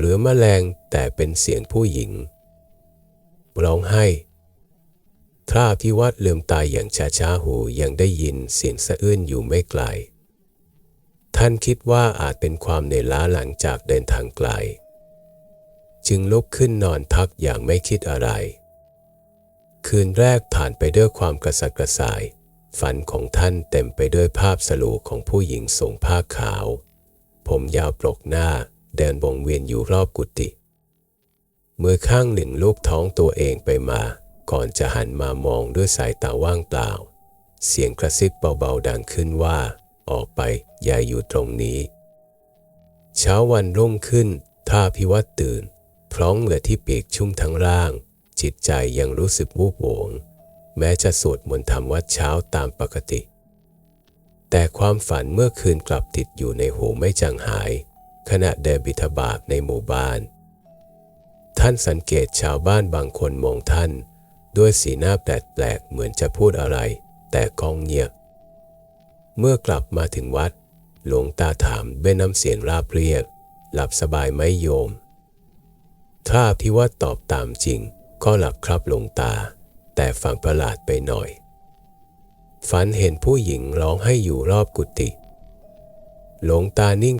หรือแมลงแต่เป็นเสียงผู้หญิง ร้องไห้ทราบที่วัดเลื่อมตายอย่างช้าๆหูยังได้ยินเสียงสะอื้นอยู่ไม่ไกล ท่านคิดว่าอาจเป็นความเหนื่อยล้าหลังจากเดินทางไกล จึงลุกขึ้นนอนพักอย่างไม่คิดอะไร คืนแรกผ่านไปด้วยความกระสับกระส่าย ฝันของท่านเต็มไปด้วยภาพสลูของผู้หญิงทรงผ้าขาว ผมยาวปลกหน้า เดินวงเวียนอยู่รอบกุฏิมือข้างหนึ่งลูบท้องตัวเองไปมา ก่อนจะหันมามองด้วยสายตาว่างเปล่า เสียงกระซิบเบาๆดังขึ้นว่า ออกไปอย่าอยู่ตรงนี้ เช้าวันรุ่งขึ้นท่าพิวัตรตื่น พร้องเหลือที่เปีกชุ่มทั้งร่าง จิตใจยังรู้สึกวูบโหวง แม้จะสวดมนต์ทำวัดเช้าตามปกติ แต่ความฝันเมื่อคืนกลับติดอยู่ในหูไม่จางหาย ขณะเดินบิทบาทในหมู่บ้าน ท่านสังเกตชาวบ้านบางคนมองท่าน ด้วยสีหน้าแปลกๆเหมือนจะพูดอะไร แต่กองเงียบ เมื่อกลับมาถึงวัด หลวงตาถามด้วยน้ำเสียงราบเรียบหลับสบายไหมโยมถ้าที่ว่าตอบตามจริง ก็หลับครับหลวงตา แต่ฟังประหลาดไปหน่อย ฝันเห็นผู้หญิงร้องให้อยู่รอบกุฏิหลวงตานิ่ง